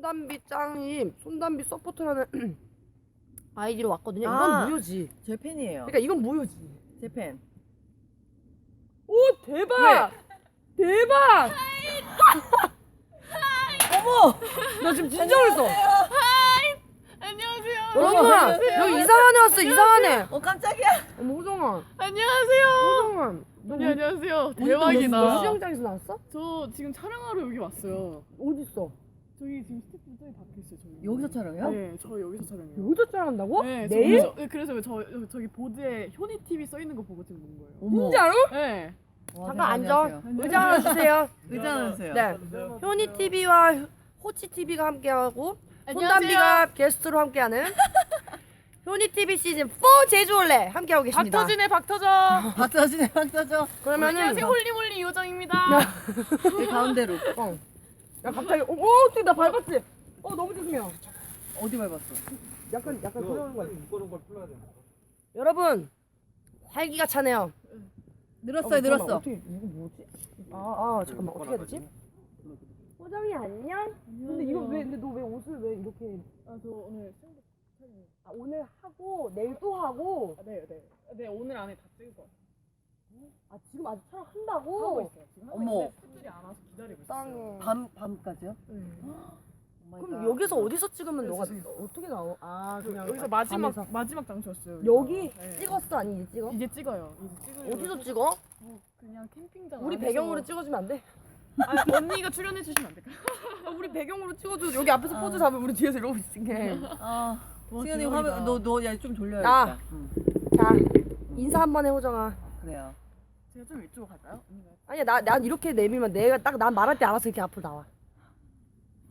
손담비 짱님, 손담비 서포트라는 아이디로 왔거든요. 이건 아. 무효지. 제 팬이에요. 그러니까 이건 무효지. 제 팬. 오 대박! 대박! 어머! 나 지금 진짜 놀랐어. 안녕하세요. 여러분 여기 이상한 애 왔어 이상한 애. 어 깜짝이야. 어머 호정아. 안녕하세요. 호정아. 너 네, 안녕하세요. 너 대박이다. 수영장에서 나왔어? 저 지금 촬영하러 여기 왔어요. 어디 있어? 저기 지금 스태프 저기 밖에 있어요. 저기. 여기서 촬영해요? 네, 저 여기서 촬영해요. 여기서 촬영한다고? 네, 저 내일? 여기서- 네, 그래서 저 저- 저기 보드에 효니 TV 써 있는 거 보고 지금 온 거예요. 어머. 진짜로? 네. 와, 잠깐 대박, 앉아. 안녕하세요. 의자 하나 주세요. 의자 하세요. 네. 효니 TV와 호치 TV가 함께하고 손담비가 게스트로 함께하는 효니 TV 시즌 4 제주올레 함께하고 계십니다. 박터진의 박터져. 박서진의 박서죠. 그러면은 안녕하세요. 홀리몰리 요정입니다. 이 가운데로. 어. 야 갑자기 어, 어, 어떻게 나 밟았지? 어 너무 죄송해요. 어디 밟았어? 약간 약간 그런 거 같아. 묶어놓은 걸 풀어야 돼. 여러분 활기가 차네요. 늘었어요, 어, 잠깐만, 늘었어. 어떻게 이거 뭐지? 아, 아 잠깐만 어떻게 해야 되지? 호정이 안녕? 근데 이거 왜 근데 너 왜 옷을 왜 이렇게 아, 저 오늘 아, 오늘 하고 내일 또 하고 아, 네, 네. 네, 오늘 안에 다 찍을 거예요. 아 지금 아직 촬영한다고? 하고 있어요. 지금 하고 어머. 있는데 스태프들이 안 와서 기다리고 있어요. 땅에. 밤 밤까지요? 네. 오 그럼 여기서 어디서 찍으면 네, 너가. 어떻게 나와? 아 그냥 여기서 마지막 밤에서. 마지막 장소였어요. 여기 네. 찍었어 아니 이제 찍어? 이제 찍어요. 이제 찍어요. 어디서 찍어? 그냥 캠핑장 우리 안에서. 배경으로 찍어주면 안 돼? 아, 언니가 출연해 주시면 안 될까요? 우리 배경으로 찍어줘 여기 앞에서 포즈 잡으면 우리 뒤에서 이러고 있을게 아, 와, 승현이 대박이다. 화면 너너야좀 돌려야겠다. 아. 응, 자 인사 한 번 해 호정아 그래요. 제가 좀 이쪽으로 갈까요? 언니가. 아니야 나, 난 이렇게 내밀면 내가 딱 난 말할 때 알아서 이렇게 앞으로 나와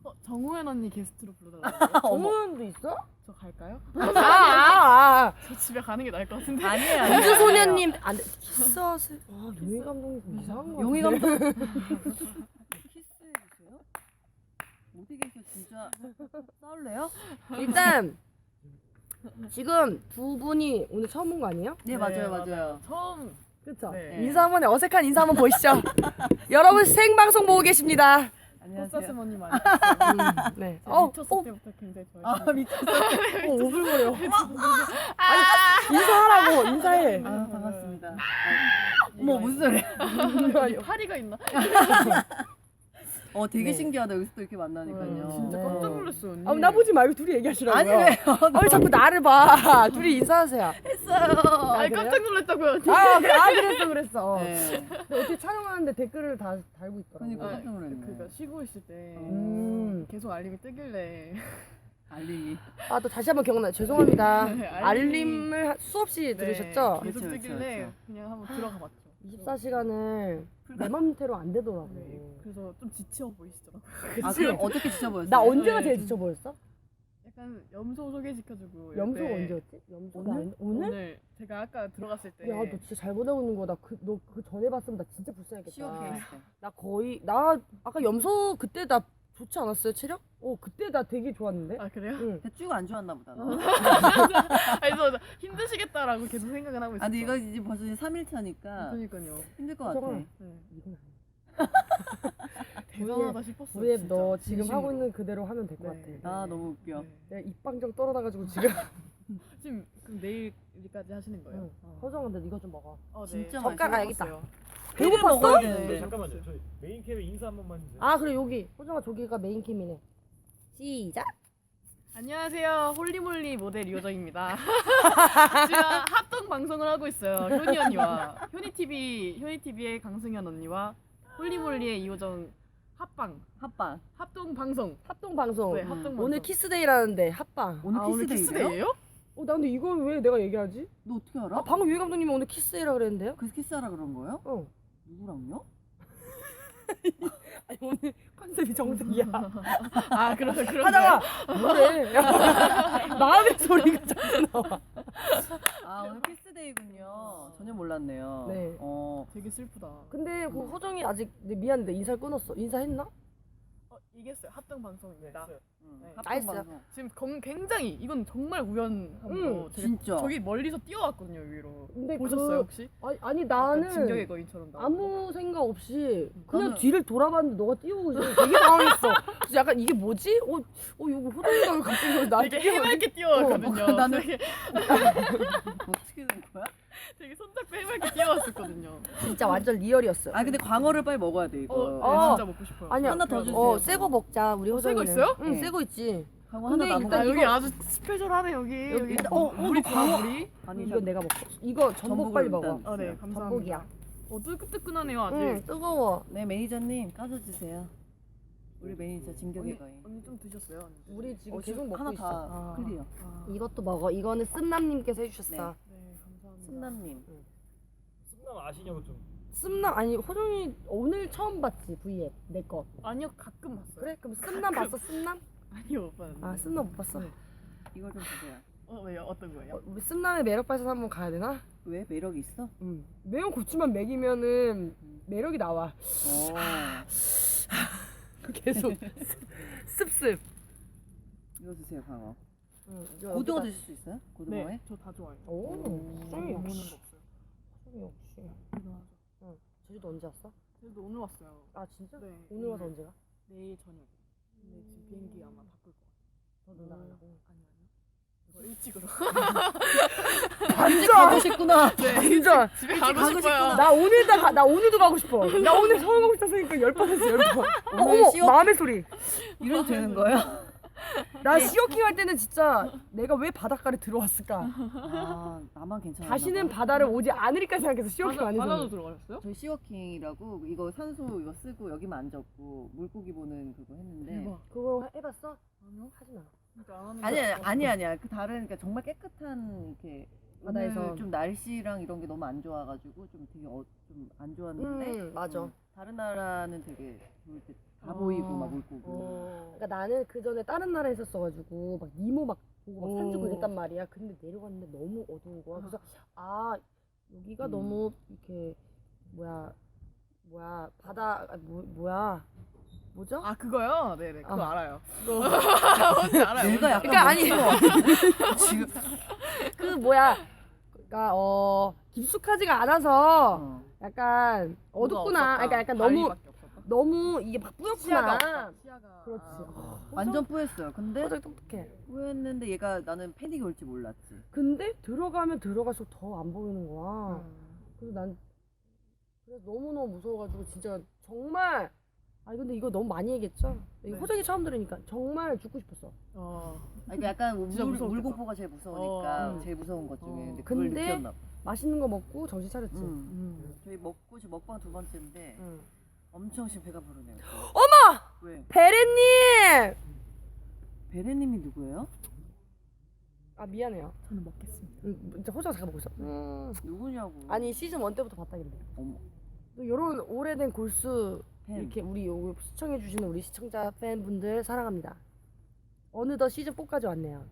어, 정우현 언니 게스트로 불러달라고. 정우현도 있어? 저 갈까요? 아, 아, 아. 저 집에 가는 게 나을 것 같은데. 아니에요. 아니에요. 우주 소녀님 안 돼 키스하세요 아 용희 감독님 좀 이상한 거 용희. 감독 키스해 주세요. 어디 계셔 진짜 싸울래요? 일단 지금 두 분이 오늘 처음 본거 아니에요? 네, 맞아요 맞아요. 처음 그렇죠 네. 인사 한번 해 어색한 인사 한번 보시죠 여러분 생방송 보고 계십니다 안녕하세요. 포사스머니 많이. 음, 네. 어, 미쳤을 어, 때부터 굉장히 아 좋아했어요. 미쳤어. 어, 오글거려. 아니, 인사하라고, 인사해. 아 반갑습니다. 아, 어머 무슨 소리야? 파리가 있나? 어 되게 네. 신기하다 여기서 또 이렇게 만나니까요. 음, 진짜 네. 깜짝 놀랐어요 언니. 아, 나 보지 말고 둘이 얘기하시라고요. 아니 왜요? 아니, 자꾸 나를 봐. 둘이 인사하세요. 했어요. 아, 그래요? 깜짝 놀랐다고요 언니. 아, 그래, 아 그랬어, 그랬어. 네. 근데 어떻게 촬영하는데 댓글을 다 달고 있더라고. 그러니까 아, 깜짝 놀랐네. 그러니까 쉬고 있을 때 음. 계속 알림이 뜨길래 알림이. 아, 또 다시 한번 기억나요. 죄송합니다. 네, 알림이- 알림을 하- 수없이 네, 들으셨죠? 계속 그렇죠, 뜨길래 그렇죠. 그냥 한번 들어가 봤죠. 24시간을 내 맘대로 안 되더라고. 네, 그래서 좀 지쳐 보이시더라고요. 아 그럼 어떻게 지쳐 보였어요? 나 언제가 네. 제일 지쳐 보였어? 약간 염소 소개시켜주고 때 언제였지? 염소가 오늘? 오늘? 오늘 제가 아까 들어갔을 때 야, 너 진짜 잘 보내고 있는 거다. 그, 너 그 전에 봤으면 나 진짜 불쌍했겠다. 시오케. 나 거의 나 아까 염소 그때 나 좋지 않았어요 체력? 어 그때 나 되게 좋았는데. 아 그래요? 응. 대충 안 좋았나 보다. 너. 저 힘드시겠다라고 계속 생각은 하고 있어요. 아 근데 이거 이제 벌써 이제 3일 차니까 그러니까요. 힘들 것 같아. 저거- 네. 이건 대단하다 싶었어요. 우리 진짜. 너 지금 진심으로. 하고 있는 그대로 하면 될 것 네. 같아. 아 너무 웃겨. 네. 내가 입방정 떨어나가지고 지금. 지금 그럼 내일까지 하시는 거예요? 응. 어. 허정한데 이거 좀 먹어. 어, 네. 진짜 젓가락 맛있어. 알겠다. 배고팠어? 먹어야 네. 되는데. 잠깐만요. 저희 메인 캠에 인사 한 번만 해주세요. 아 그래 여기 허정아 저기가 메인 캠이네. 시작. 안녕하세요. 홀리몰리 모델 이호정입니다. 지금 합동 방송을 하고 있어요. 효니 언니와 효니 TV 효니 TV의 강승현 언니와 홀리몰리의 이호정 합방 합방. 합동 방송. 합동 방송. 네, 합동 방송. 오늘 키스데이라는데 합방. 오늘 아, 오늘 키스데이래요? 키스데이예요? 어 나 근데 이걸 왜 내가 얘기하지? 너 어떻게 알아? 아 방금 유해 감독님이 오늘 키스데이라 그랬는데요? 그래서 키스하라 그런 거예요? 어. 누구랑요? 아니 오늘 컨셉이 정색이야. 아 그런 그런 하다가 뭐래? 마음의 소리가 자꾸 나와. 아 오늘 키스데이군요. 전혀 몰랐네요. 네. 어. 되게 슬프다. 근데 그 허정이 아직 내 미안한데 인사 끊었어. 인사했나? 어, 이겼어요. 합동 방송입니다. 네, 응. 네. 합동 나이스. 방송. 지금 건- 굉장히 이건 정말 우연한 응, 거. 제가 진짜. 저기 멀리서 뛰어왔거든요 위로. 근데 보셨어요 그- 혹시? 아니, 아니 약간 나는 진격의 거인처럼. 아무 생각 없이 그냥 나는- 뒤를 돌아봤는데 너가 뛰어오고 있어. 되게 당황했어. 그래서 약간 이게 뭐지? 어, 어 이거 호동이가 왜 갑자기 나 되게 뛰어? 해맑게 뛰어왔거든요. 어, 나는- 되게, 어떻게 된 거야? 되게 손잡고 해맑게 뛰어왔었거든요. 진짜 완전 리얼이었어. 아 근데 광어를 빨리 먹어야 돼 이거. 어, 네, 어. 진짜 먹고 싶어요. 아니야. 하나 더 주세요. 어, 새 거 먹자. 우리 호정이는. 새거 있어요? 응, 네. 새거 있지. 광어 근데 하나 남은 일단 아 거. 여기 이거- 아주 스페셜하네 여기. 여기 여기 일단- 어, 어, 물이 광어 물이. 아니 이거 내가 먹고. 이거 전복 빨리 일단 먹어. 아 네. 감사합니다. 전복이야. 어 뜨끈뜨끈하네요 아직. 응, 뜨거워. 네 매니저님 까서 주세요. 우리 매니저 진격의 거인. 언니 좀 드셨어요? 언니? 우리 지금 어, 계속 지금 먹고 하나 있어. 다 아. 클리어. 아, 이것도 먹어. 이거는 씀남님께서 해주셨어. 네. 승남님. 승남 아시냐고 좀. 씀남 아니 호정이 오늘 처음 봤지 V앱 내 거. 아니요 가끔 봤어요. 그래? 그럼 씀남 봤어? 씀남? 아니요 오빠. 아 씀남 못 봤어. 이걸 좀 주세요. 어 왜요? 어떤 거예요? 어, 씀남의 매력 발산 한번 가야 되나? 왜 매력 있어? 응. 매운 고추만 먹이면은 매력이 나와. 어. 계속 습습. 이거 주세요 광어. 응, 이거 고등어 여기다- 드실 수 있어요? 고등어에? 네, 저 다 좋아해요. 오, 호정이 먹는 역시. 거 없어요. 호정이 역시. 이거 제주도 언제 왔어? 그래도 오늘 왔어요. 아 진짜? 네. 오늘 와서 언제 가? 내일 저녁. 근데 지금 비행기 아마 바꿀 것 같아요. 너 누나 가냐고. 아니 아니요. 이거 일찍으로. 완전 가셨구나. 완전. 집에 가고 가고 싶어요. 싶구나. 나 오늘 다 가, 나 오늘도 가고 싶어. 나 오늘 서울 가고 싶다니까 열번 했어 열 번. 어, 오늘 어머 시어- 마음의 소리. 이래도 되는 거예요? 나 시어킹 할 때는 진짜 내가 왜 바닷가를 들어왔을까? 아 나만 괜찮아. 다시는 바다를 오지 않으리까 생각해서 시어킹 바다, 안 바다도 해서. 들어가셨어요? 저희 시워킹이라고 이거 산소 이거 쓰고 여기만 앉았고 물고기 보는 그거 했는데 대박. 그거 해봤어? 아니요. 하지 마. 아니 거 아니. 아니 아니야 그 다른 그러니까 정말 깨끗한 이렇게 바다에서. 바다에서 좀 날씨랑 이런 게 너무 안 좋아가지고 좀 되게 어, 좀 안 좋았는데 음, 맞아. 음, 다른 나라는 되게 좋을 때 다 어. 보이고 막 물고기 어. 그러니까 나는 그 전에 다른 나라에 있었어가지고 막 니모 막 보고 막 사진 찍고 오. 이랬단 말이야. 근데 내려갔는데 너무 어두운 거야. 그래서 아 여기가 음. 너무 이렇게 뭐야 뭐야 바다 아, 뭐, 뭐야 뭐죠? 아 그거요? 네네 그거 아. 알아요. 그거 뭔지 알아요. 내가 약간 그러니까 아니 지금 그 뭐야 그러니까 어 깊숙하지가 않아서 어. 약간 어둡구나. 그러니까 약간 너무. 너무 이게 막 뿌옇구나. 시야가 그렇지. 아. 완전 뿌였어요 근데 호정이 똑똑해. 뿌였는데 얘가 나는 패닉이 올지 몰랐지 근데 들어가면 들어갈수록 더 안 보이는 거야. 음. 그래서 난 그래서 너무너무 무서워가지고 진짜 정말 아니 근데 이거 너무 많이 얘기했죠? 이거 네. 호정이 처음 들으니까 정말 죽고 싶었어. 어. 아니, 약간 진짜 물, 무서웠겠다. 물공포가 제일 무서우니까 어. 제일 무서운 것 중에 어. 근데 그걸 근데 느꼈나 봐 맛있는 거 먹고 정신 차렸지. 음. 음. 저희 먹고 지금 먹방 두 번째인데 응. 엄청 지금 배가 부르네요 어머! 왜? 베레님! 베레님이 누구예요? 아 미안해요. 저는 먹겠습니다. 응, 진짜 호정 잠깐 보고 있어. 음. 누구냐고 아니 시즌 1 때부터 봤다길래. 어머 또 이런 오래된 골수 팬 이렇게 우리 요 시청해 주시는 우리 시청자 팬분들 사랑합니다. 어느덧 시즌 4까지 왔네요.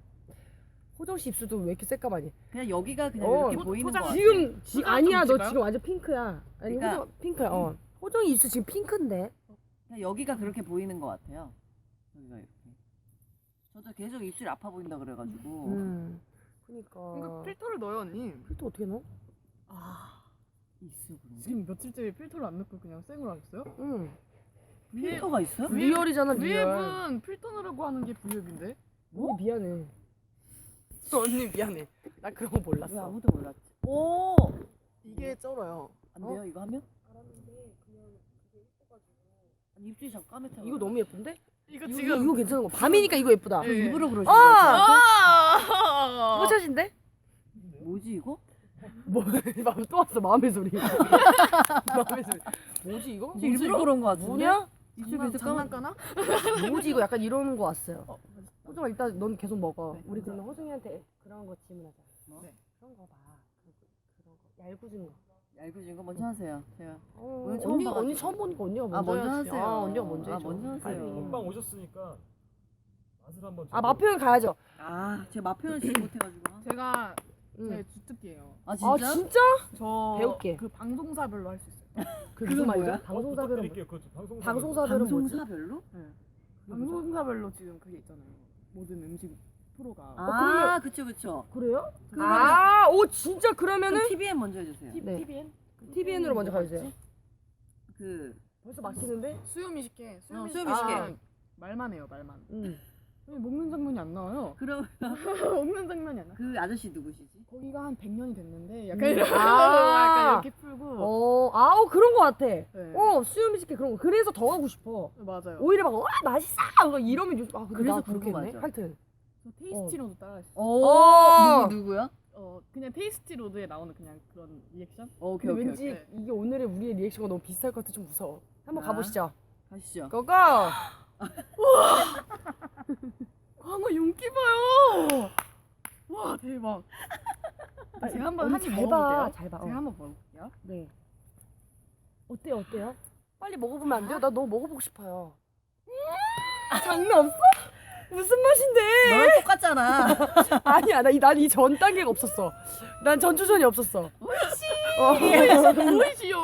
호정 씨 입술도 왜 이렇게 새까마니? 그냥 여기가 그냥 어, 이렇게 초- 보이는 거 같아 지금 지, 호정 아니야 좀너 찍어요? 지금 완전 핑크야. 아니 그러니까- 호정 핑크야. 어. 호정이 입술 지금 핑크인데. 그냥 여기가 그렇게 보이는 것 같아요 여기가 이렇게 저도 계속 입술이 아파 보인다 그래가지고 음. 그니까. 그러니까 필터를 넣어요 언니. 필터 어떻게 넣어? 아 있어 그런 게 지금 며칠째 필터를 안 넣고 그냥 생으로 하셨어요? 응. 필터가 있어요? 위- 리얼이잖아 리얼. V앱은 필터 넣으라고 하는 게 V앱인데? 뭐? 미안해. 언니 미안해. 나 그런 거 왜 몰랐어. 아무도 몰랐지 오 이게 쩔어요. 안 돼요 이거 하면? 아니 입술이 자꾸 까맣다 이거 너무 예쁜데? 이거 이거, 지금 이거 괜찮은 거. 밤이니까 이거 예쁘다. 예. 일부러 그러신 아! 거죠? 아 뽀샷인데? 뭐지 이거? 뭐? 마음 또 왔어 마음의 소리. 마음의 소리. 뭐지 이거? 진짜 일부러 그런 거 같은데? 뭐냐? 입술 계속 까맣 장난까나? 뭐지 이거 약간 이러는 거 왔어요. 어, 호정아 일단 넌 계속 먹어. 네, 우리. 그러면 호정이한테 그런 거 질문하자. 뭐? 네. 그런 거 봐. 그, 그런 거 얄궂은 거. 얇으신 거 먼저 하세요 제가 어, 오늘 처음 언니 봐가지고. 언니 처음 보니까 언니가 아, 먼저 먼저 해야지. 하세요. 아 언니가 먼저 아, 해줘. 먼저 하세요. 먹방 오셨으니까 맛을 한번. 아 마표현 가야죠. 아 제가 맛 표현 진짜 못해가지고 제가 응. 제 주특기예요. 아 진짜? 아 진짜? 저 배울게. 그 방송사별로 할 수 있어요. 그 그건 무슨 말이죠? 뭐야? 방송사별은 뭐? 드릴게요. 그 방송. 방송사별은 뭐지? 방송사별로? 네. 방송사별로 지금 그게 있잖아요. 모든 음식 프로가. 아, 그쵸, 그쵸. 그래요? 아, 오 진짜 그러면은 그럼 TVN 먼저 해주세요. T- 네. TVN? TVN으로 먼저 가주세요. 그, 벌써 막히는데? 수요미 쉽게. 수요미 수요미 쉽게. 쉽게. 말만 해요, 말만. 응. 왜 먹는 장면이 안 나와요? 그럼 먹는 장면이 안 나. 그 아저씨 누구시지? 거기가 한 100년이 됐는데 약간 음. 이런 아. 약간 이렇게 풀고. 어, 아우 그런 거 같아. 네. 어, 수요미식회 그런 거. 그래서 더 가고 싶어. 맞아요. 오히려 막, 와, 맛있어! 막 이러면 요즘, 아, 근데 그래서 나 그렇겠네. 맞아. 하여튼. 저 테이스티로드 따라했어요. 오, 어. 누구, 누구요? 어 그냥 테이스티로드에 나오는 그냥 그런 리액션? 오케이, 근데 오케이, 왠지 오케이. 이게 오늘의 우리의 리액션과 너무 비슷할 것 같아 좀 무서워. 한번 아. 가보시죠. 가시죠. 고고! 광어 윤기 봐요. 와 대박. 아, 제가 한번 한입 잘 봐, 먹어볼게요. 잘 봐. 제가 어. 한번 먹어볼게요. 네. 어때요, 어때요? 빨리 먹어보면 안 돼요? 나 너무 먹어보고 싶어요. 아, 장난 없어? 무슨 맛인데? 너랑 똑같잖아. 아니야, 나이 전 단계가 없었어. 난 전주전이 없었어. 어. 보이시요.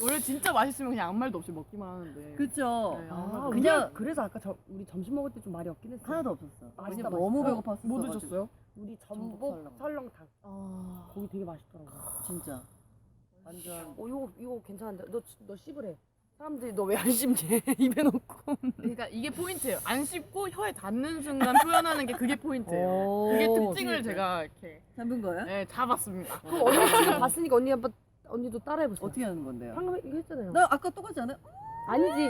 원래 진짜 맛있으면 그냥 아무 말도 없이 먹기만 하는데. 그쵸. 네, 아, 그냥 그냥 그래서 아까 저, 우리 점심 먹을 때 좀 말이 없긴 했어. 하나도 없었어. 맛있다, 근데 너무 맛있다. 배고팠어. 뭐 드셨어요? 우리 전복 전복 설렁. 설렁탕. 아 거기 되게 맛있더라고. 진짜. 완전. 어, 이거 이거 괜찮은데. 너 너 씹으래. 사람들이 너 왜 안 씹지? 입에 넣고. 그러니까 이게 포인트예요. 안 씹고 혀에 닿는 순간 표현하는 게 그게 포인트예요. 오. 그게 특징을 제가 이렇게 잡은 거예요? 네, 잡았습니다. 그럼 언니 지금 봤으니까 언니 한번 언니도 따라해 보세요. 어떻게 하는 건데요? 방금 이거 했잖아요. 나 아까 똑같지 않아요? 아니지 이,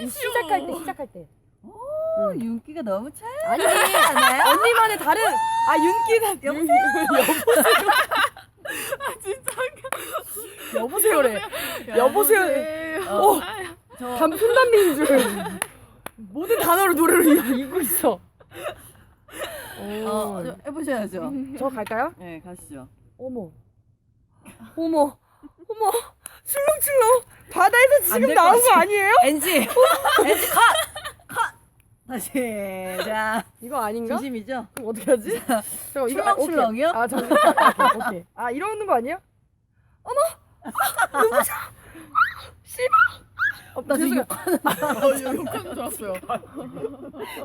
이, 이 시작할 때 시작할 때. 어, 윤기가 너무 차. 아니지 언니만의 다른 아 윤기는 여보세요 진짜 여보세요래 여보세요. 어. 저 담순담비인 줄 모든 단어를 노래로 이- 읽고 있어. 어, 어, 저 해보셔야죠. 저 갈까요? 네, 가시죠. 어머 어머 어머 출렁출렁 바다에서 안 지금 될 나온 것거 아니에요? NG! NG 컷! 컷! 다시. 자, 이거 아닌가? 진심이죠? 그럼 어떻게 하지? 잠깐, 이거- 아, 오케이. 출렁출렁이요? 아 잠깐 오케이, 오케이. 아 이러는 거 아니야? 어머 아, 어, 나 지금 죄송해요. 어, 욕하는 줄 알았어요.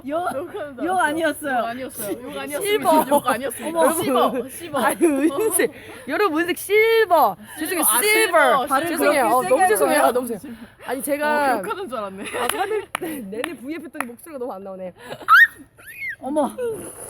욕, 욕하는 줄욕 알았어요. 아니었어요. 욕 아니었어요. 욕 아니었어요. 실버. 욕 아니었어요. 어머. 씹어. 씹어. 아유 은색 여러분 은색 실버 죄송해요 아, 실버 실버. 발을 죄송해요 그렇게 어, 세게 너무 할 죄송해요 거예요? 너무 죄송해요 아니 어, 제가 욕하는 줄 알았네. 아, 하늘 내내 V앱 했더니 목소리가 너무 안 나오네 어머,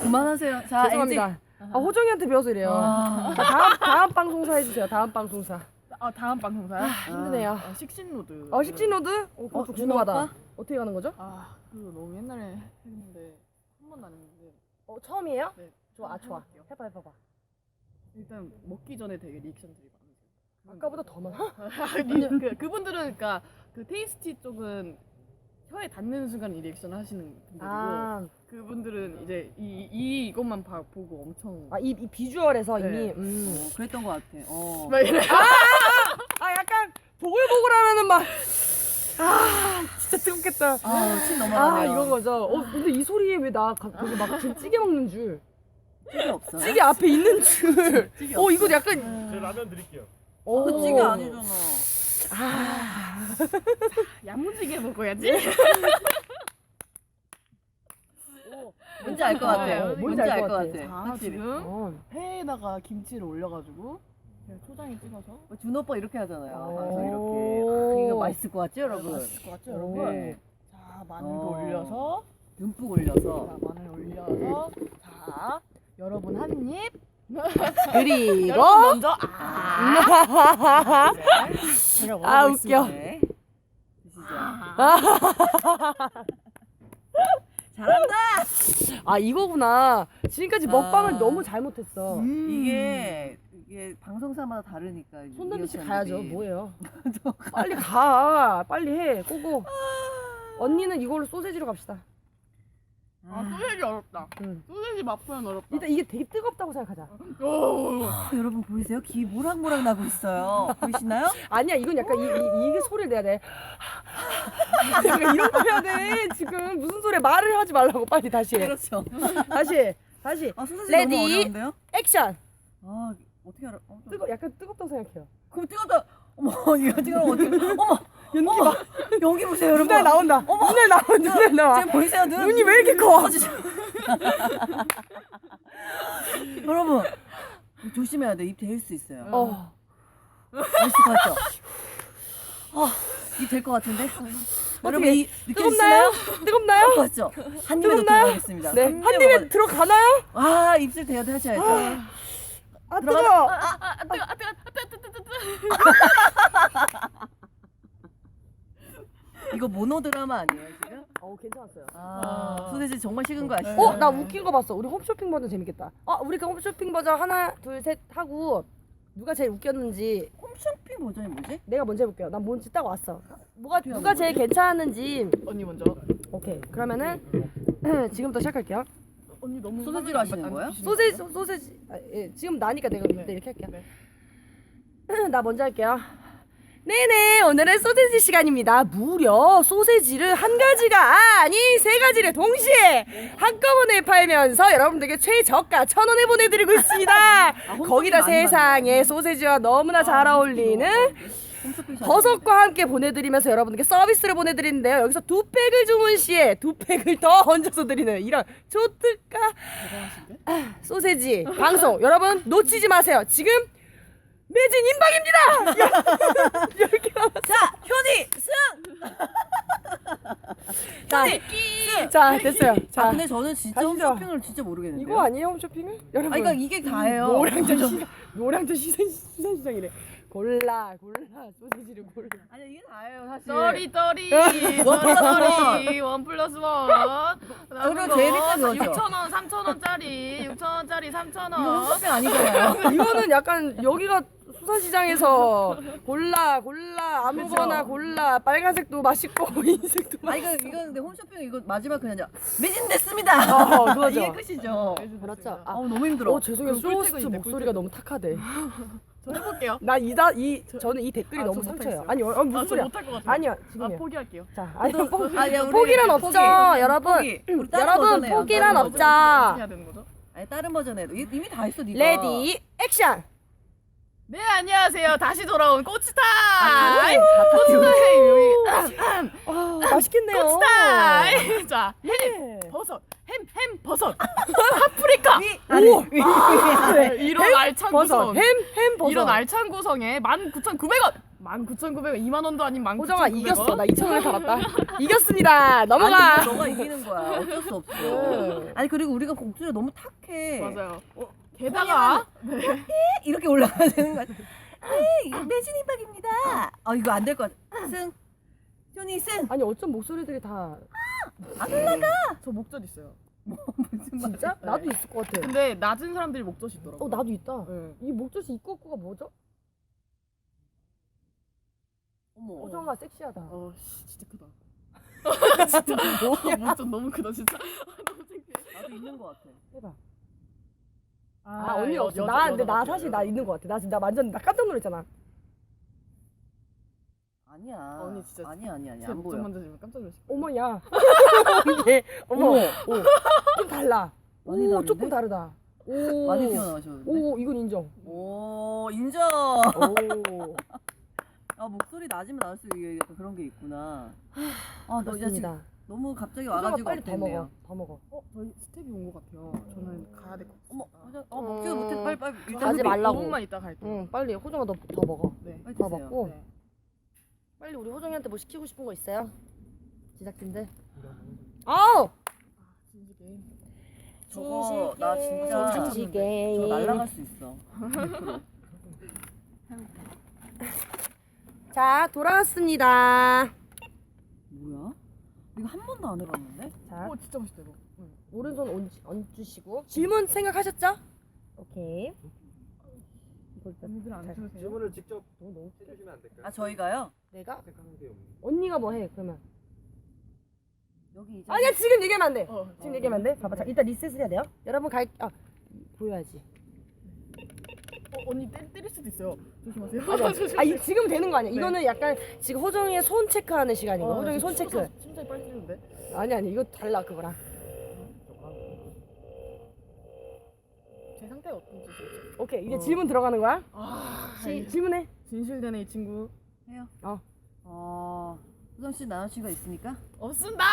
그만하세요. 자, 죄송합니다 아 호정이한테 배워서 이래요 아. 자, 다음 다음 방송사 해주세요 다음 방송사 아 다음 방송사요? 아 힘드네요 아, 식신로드. 어 식진노드 어 그것도 어, 준호 궁금하다 오빠? 어떻게 가는 거죠? 아 그거 너무 옛날에 했는데 한 번도 안 했는데 어 처음이에요? 네. 좋아 아 좋아 해볼게요. 해봐 해봐 봐 일단 먹기 전에 되게 리액션들이 많으세요. 아까보다 더 많아? 아니, 그, 그분들은 그러니까 그 테이스티 쪽은 혀에 닿는 순간 이 리액션 하시는 분들이고 아, 그분들은 이제 이, 이 이것만 봐, 보고 엄청 아 이, 이 비주얼에서 네. 이미 음. 어, 그랬던 것 같아. 어. 막 이래. 아 약간 보글보글하면은 막 아 진짜 뜨겁겠다 아, 침아 넘어가네요. 이건 거죠 어 근데 이 소리에 왜 나 되게 막 지금 찌개 먹는 줄 찌개 없어요? 찌개 앞에 있는 줄 찌개 어 이거 약간 제 라면 드릴게요. 오. 그 찌개 아니잖아. 아 야무지게 먹어야지. 뭔지 알 것 같아요. 어, 뭔지 알 것 같아. 자 확실히. 지금 어. 회에다가 김치를 올려가지고 그냥 초장에 찍어서 어, 준호 오빠 이렇게 하잖아요. 오. 항상 이렇게. 아, 이거 맛있을 것 같죠, 여러분? 맛있을 것 같죠 오. 여러분? 네. 자 마늘도 어. 올려서 듬뿍 올려서. 자 마늘 올려서 자 여러분 한 입 그리고 여러분 먼저 아 제가 아. 웃겨. 네. 아. 잘한다! 아 이거구나 지금까지 먹방을 아. 너무 잘못했어 음. 이게, 이게 방송사마다 다르니까. 손담비 씨. 가야죠 뭐예요 빨리 가 빨리 해 꼬고 언니는 이걸로 소세지로 갑시다 아 소세지 어렵다 응. 소세지 맛 표현 어렵다 일단 이게 되게 뜨겁다고 생각하자 오. 아, 여러분 보이세요? 귀 모락모락 나고 있어요. 보이시나요? 아니야 이건 약간 이, 이, 이게 소리를 내야 돼 약간 이런 거 해야 돼 지금 무슨 소리야 말을 하지 말라고 빨리 다시 해 그렇죠. 다시 다시 아, 소세지 레디. 너무 어려운데요? 액션 아, 어떻게 알아? 어, 좀- 뜨거 약간 뜨겁다고 생각해요 그럼 뜨겁다. 어머, 이거 뜨거워. 어떻게? 어머, 연기 봐. 여기 보세요 여러분. 눈알 나온다. 눈알 나와. 눈알 나와. 지금 보이세요 눈? 눈이 왜 이렇게 커? 여러분 조심해야 돼. 입 데일 수 있어요. 어. 될것 같죠? 어, 입될것 같은데? 여러분 이 뜨겁나요? 뜨겁나요? 맞죠? 한 입에 뜨겁나요? 들어가겠습니다. 네. 한 입에 들어가나요? 아 입술 대야 하셔야죠. 아 뜨거. 아 뜨거 아 뜨거 아 뜨거 뜨거 뜨거 뜨거. 이거 모노 드라마 아니에요 지금? 어 괜찮았어요. 아 아. 소세지 정말 식은 거 아시죠? 어, 나 웃긴 거 봤어. 우리 홈쇼핑 버전 재밌겠다. 어, 우리 그 홈쇼핑 버전 하나, 둘, 셋 하고 누가 제일 웃겼는지 홈쇼핑 버전이 뭐지? 내가 먼저 해볼게요. 난 뭔지 딱 왔어. 뭐가 누가 제일 괜찮은지. 언니 먼저. 오케이. 그러면은 지금부터 시작할게요. 언니 너무 소세지로 하시는 안 거예요? 소세지? 소- 소세지. 아, 예, 지금 나니까 내가 네. 이때 이렇게 할게요. 네. 나 먼저 할게요. 네네, 오늘은 소세지 시간입니다. 무려 소세지를 한 가지가 아닌 세 가지를 동시에 한꺼번에 팔면서 여러분들께 최저가 천 원에 보내드리고 있습니다. 거기다 홈쇼핑 많이 세상에 소세지와 너무나 잘 어울리는 버섯과 함께 보내드리면서 여러분들께 서비스를 보내드리는데요. 여기서 두 팩을 주문 시에 두 팩을 더 얹어서 드리는 이런 초특가? 아, 소세지 방송 여러분 놓치지 마세요. 지금 매진 임박입니다. 이렇게 남았어. 자, 효니 승! 자, 자 됐어요. 아 자 근데 저는 진짜 가시죠. 홈쇼핑을 진짜 모르겠는데요. 이거 아니에요 홈쇼핑은? 여러분. 아, 그러니까 이게 다예요. 노량진 시장 노량진 시장 시장 시장이래. 골라 골라 소세지를 골라. 아니 이게 다예요 사실. 떠리 떠리 원 플러스 떠리 원 플러스 원. 그리고 제일 비싼 거죠. 6천 원, 3천 원짜리, 6천 원짜리, 3천 이거 원. 홈쇼핑 아니잖아요. 이거는 약간 여기가 수산시장에서 골라 골라 아무거나 그죠? 골라 빨간색도 맛있고 흰색도 아 맛있고. 이거 이거 근데 홈쇼핑 이거 마지막 그냥 매진됐습니다. 어, 그거죠. 이게 끝이죠. 그렇죠. 아, 아 너무 힘들어. 어 죄송해요. 그럼 쇼호스트 목소리가 너무 탁하대. 저 해볼게요. 나 이다 이 저는 이 댓글이 아, 너무 저 상처예요. 못하겠어요. 아니 어, 무슨 아, 저 소리야? 못할 것 같아요. 아니야 아, 지금이요. 포기할게요. 자, 아니 포, 아니야, 우리 포기란 포기. 없죠, 여러분. 포기. 우리 다른 여러분 버전. 포기란 다른 없죠. 어떻게 해야 되는 거죠? 아니 다른 버전 해도 이- 이미 다 했어 니가. 레디 액션. 네 안녕하세요. 다시 돌아온 꼬치타임. 아, 꼬치타임 여기 아, 맛있겠네요. 꼬치타임. 자 네. 버섯, 햄, 햄, 버섯, 파프리카. 아니, 오! 위- 네. 이런 알찬 버섯, 구성. 햄, 햄 버섯. 이런 알찬 구성에 19,900원. 19,900원. 2만 원도 아닌 19,900원. 호정아 이겼어. 나 2천 원에 팔았다. 이겼습니다. 넘어가. 아니, 너가 이기는 거야. 어쩔 수 없어. 네. 아니 그리고 우리가 곡줄이 너무 탁해. 맞아요. 게다가 이렇게 올라가야 되는 거야. 네, 매진 임박입니다. 아 이거 안 될 것 같아. 승, 효니 승. 아니 어쩜 목소리들이 다저 목젖 있어요. 무슨 말? 진짜? 나도 있을 것 같아. 근데 낮은 사람들이 목젖이 있더라고. 어 나도 있다. 네. 이 목젖이 입고 없고가 뭐죠? 어머. 호정아 섹시하다. 어, 씨, 진짜 크다. 진짜 어, 목젖 너무 크다 진짜. 너무 창피해. 나도 있는 것 같아. 해봐. 아, 아, 언니 여- 없어. 나 근데 나 사실. 나 있는 것 같아. 나 지금 나 완전 나 깜짝 놀랐잖아. 아니야. 아, 언니 진짜 아니야 아니야 아니야 제안 보여. 만져주면 깜짝 놀랐어. 어머야. 이게 어머. 어머. 오. 좀 달라. 많이 오 다른데? 조금 다르다. 오. 많이 튀어나오셨는데. 오 이건 인정. 오 인정. 오. 아 목소리 낮으면 낮을수록 이게 약간 그런 게 있구나. 아너 이제 지금 그렇습니다. 너무 갑자기 와가지고 빨리 더. 먹어. 더 먹어. 어, 저희 스텝이 온 것 같아요. 저는 가야 될 것 같아요. 어머 호정 어 먹지도 못해 빨리 빨리 일단 가지. 말라고. 5분만 있다 갈게요. 응 빨리 호정아 너 더 먹어. 네. 빨리 더 드세요. 먹고. 네. 빨리 우리 호정이한테 뭐 시키고 싶은 거 있어요? 제작진들. 아우. 진지 게임. 저거 나 진짜 진지 저 게임. 날라갈 수 있어. 자 돌아왔습니다. 이거 한 번도 안 해봤는데? 자 오, 진짜 맛있다 이거. 응. 오른손 얹, 얹으시고 질문 생각하셨죠? 오케이. 이걸 일단 언니들 안 잘- 주세요? 질문을 직접 너무 너무 해주시면 안 될까요? 아 저희가요? 내가 게. 언니가 뭐 해 그러면 여기 이제 아니야 지금 얘기하면 안 돼 어, 지금 얘기하면 안 돼 봐봐 자 일단 리셋을 해야 돼요 여러분 갈 아 보여야지 어, 언니 때, 때릴 수도 있어요. 조심하세요. 아니, 아 이, 지금 되는 거 아니야 네. 이거는 약간 지금 호정이의 손 체크하는 시간인 거야 어, 호정이 저손 체크 심장- 심장이 빨리 뛰는데. 아니 아니 이거 달라 그거랑 제 상태가 어떤지. 좀- 오케이 이제 어. 질문 들어가는 거야 아, 시, 이- 질문해 진실되네 이 친구. 해요. 어, 호정 씨 남자친구가 있습니까? 없습니다.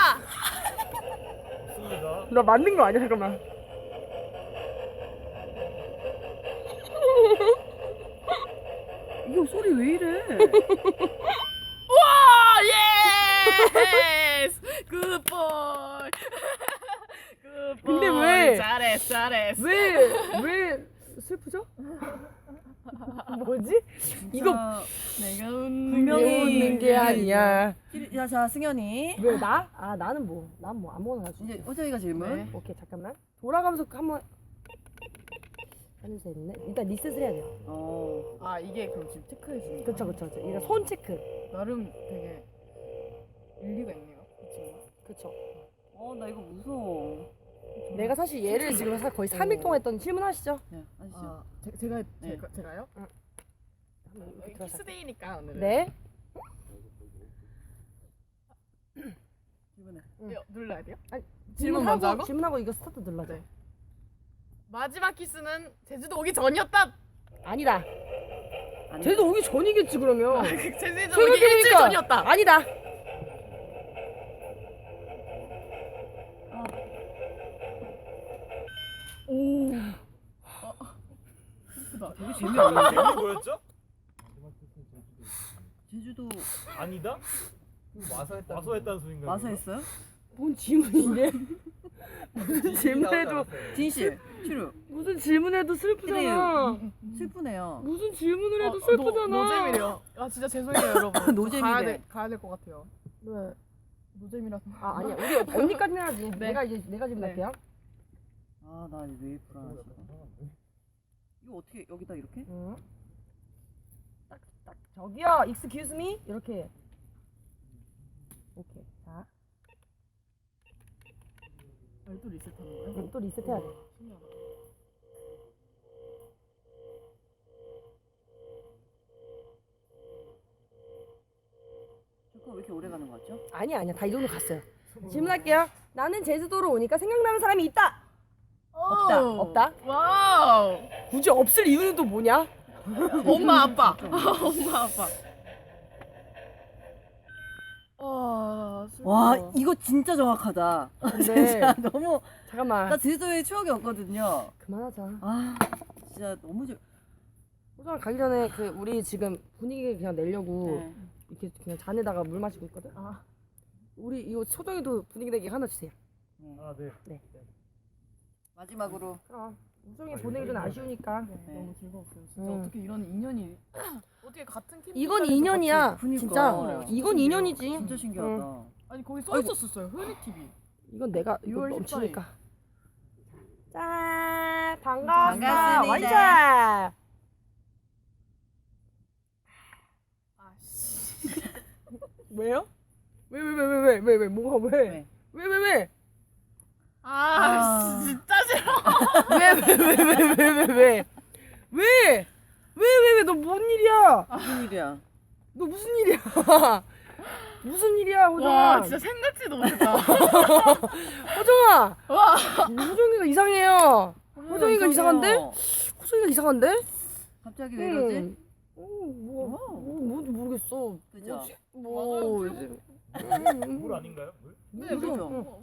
없습니다. 나 맞는 거 아니야 잠깐만. 이거 소리 왜 이래? 와 예스 굿보이 굿보이 근데 왜? 잘했어 잘했어 왜 왜 슬프죠? 뭐지? 이거 내가 웃는 분명히 게 웃는 게 아니야. 야, 자 승현이 왜 나? 아 나는 뭐? 난 뭐 아무거나 나 이제 호정이가 질문. 네. 오케이 잠깐만. 돌아가면서 한번 하나 셋넷 일단 리셋을 해야 돼요. 어. 아 이게 그럼 지금 체크해 주는 거 그쵸 그쵸 그쵸. 일단 손 체크. 나름 되게 일리가 있네요 이 친구 그쵸. 어, 나 이거 무서워. 내가 사실 얘를 지금 사- 거의 3일 동안 했던 질문하시죠? 네, 아시죠? 아 제, 제가 네. 제가 제가요? 한번 이렇게 여기 들어가서. 키스데이니까 오늘은 네. 질문해. 이거 눌러야 돼요? 아니, 질문 먼저 하고? 질문하고 이거 스타트 눌러줘. 네. 마지막 키스는 제주도 오기 전이었다 아니다. 아니, 제주도 오기 전이겠지 그러면. 제주도 오기 일주일 생각해보니까 전이었다 아니다. 오 어, 슬프다 되게 재미없는데? 뭐였죠? 제주도 아니다? 와서 했다. 와서 했다는 소린가요? 와서 했어요? 뭔 질문이래? 무슨 질문해도 진 씨, 추루. 무슨 질문해도 슬프잖아. 슬프네요. 무슨 질문을 해도 어, 슬프잖아. 노, 노잼이래요 아 진짜 죄송해요 여러분 노잼이네. 가야 돼 가야 될 것 같아요 네. 노잼이라서 아 아니야 우리 언니까지 해야지. 네. 내가 이제 내가 지금 네. 할게요. 아, 나 왜 불안하지? 이거 어떻게 여기다 이렇게? 응. 딱, 딱 저기요, excuse me 이렇게. 오케이. 자, 아, 또 리셋하는 거예요? 그럼 또 리셋해야 돼. 신기하다. 잠깐 왜 이렇게 오래 가는 거 같죠? 아니야 아니야 다 이 정도 갔어요. 질문할게요. 나는 제주도로 오니까 생각나는 사람이 있다. 없다, 오. 없다? 와우 굳이 없을 이유는 또 뭐냐? 엄마 아빠 엄마 아빠 와 이거 진짜 정확하다. 근데 진짜 너무 잠깐만 나 제주도에 추억이 없거든요. 그만하자. 아, 진짜 너무 좋. 호정 가기 전에 그 우리 지금 분위기 그냥 내려고 네. 이렇게 그냥 잔에다가 물 마시고 있거든. 아 우리 이거 소정이도 분위기 내기 하나 주세요. 아 네. 마지막으로 그럼 우정이 보내기 전 아쉬우니까. 네, 네. 너무 즐거웠어요 진짜 음. 어떻게 이런 인연이 어떻게 같은 캠프 이건 인연이야. 그니까. 진짜 이건. 인연이지. 진짜 신기하다. 아니 거기 써 아이고. 있었었어요 효리 TV 이건 내가 이거 6월 넘치니까. 짠 반갑습니다. 반갑습니다. 완샷. 아씨 왜요? 왜왜 왜 왜 왜 왜 뭐가 왜? 왜? 왜 왜 왜? 아, 아. 진짜 싫어 왜왜 왜 왜 왜 왜 왜? 왜? 왜 왜 왜 너 뭔 일이야? 무슨 일이야? 너 무슨 일이야? 무슨 일이야 호정아? 와 진짜 생각지도 못했다 호정아. 와 호정이가 이상해요. 호정이가 이상한데? 호정이가 이상한데? 갑자기 왜 이러지? 음, 음, 뭐, 어. 뭐, 뭔지 모르겠어. 그죠? 뭐지? 뭐, 맞아요. 음, 물 아닌가요? 물? 네, 그죠? 그죠.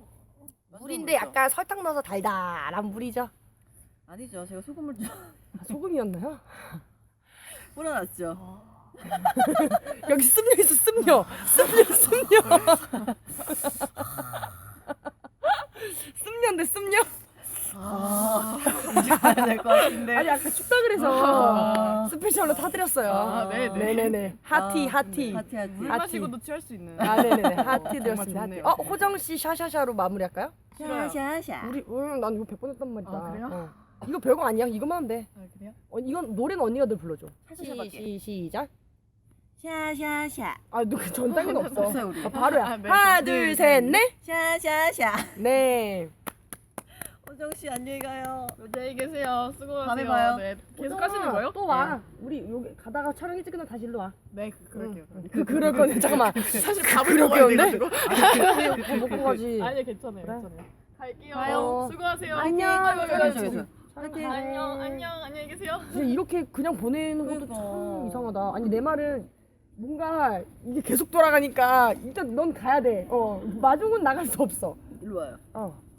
물인데 약간 설탕 넣어서 달달한 물이죠. 아니죠. 제가 소금을 좀 아, 소금이었나요? 뿌려놨죠. 여기 습녀 있어 습녀 습녀 습녀 습녀인데 습녀 아, 가야 될 것 같은데. 아니 아까 춥다 그래서 아. 스페셜로 타드렸어요 아, 네 네. 네네네 하티 아, 하티 하티 하티. 물 하티. 마시고도 취할 수 있는 아 네네네 어, 하티 드렸습니다 하티. 어 호정 씨 샤샤샤로 마무리할까요? 샤샤샤. 우리 음, 난 이거 100번 했단 말이다 아, 그래요? 어. 이거 별거 아니야 이거만 하면 돼 아 그래요? 어, 이건 노래는 언니가 늘 불러줘. 시, 시, 시작 샤샤샤. 아너전 단계는 없어 없어요 우리. 어, 바로야 아, 네. 하나 둘, 둘셋넷 샤샤샤. 네. 호정 씨 안녕히 가요. 안녕히 계세요 수고하세요 다음에 봐요. 네. 계속 하시는 거예요? 또 와. 우리 여기 가다가 촬영이 찍으면 다시 일로 와. 네 그, 그럴게요 그 그럴 거네. 잠깐만. 사실 밥을 밥을 먹어야 먹어야 돼 가지고 밥 먹고 가지. 아니 괜찮아요 그래. 괜찮아요 갈게요 가요. 수고하세요 안녕. 아이고, 아이고, 아이고, 아이고. 안녕 안녕 안녕히 계세요 진짜 이렇게 그냥 보내는 것도 그러니까. 참 이상하다. 아니 내 말은 뭔가 이게 계속 돌아가니까 일단 넌 가야 돼. 어 마중은 나갈 수 없어. 일로 와요. 어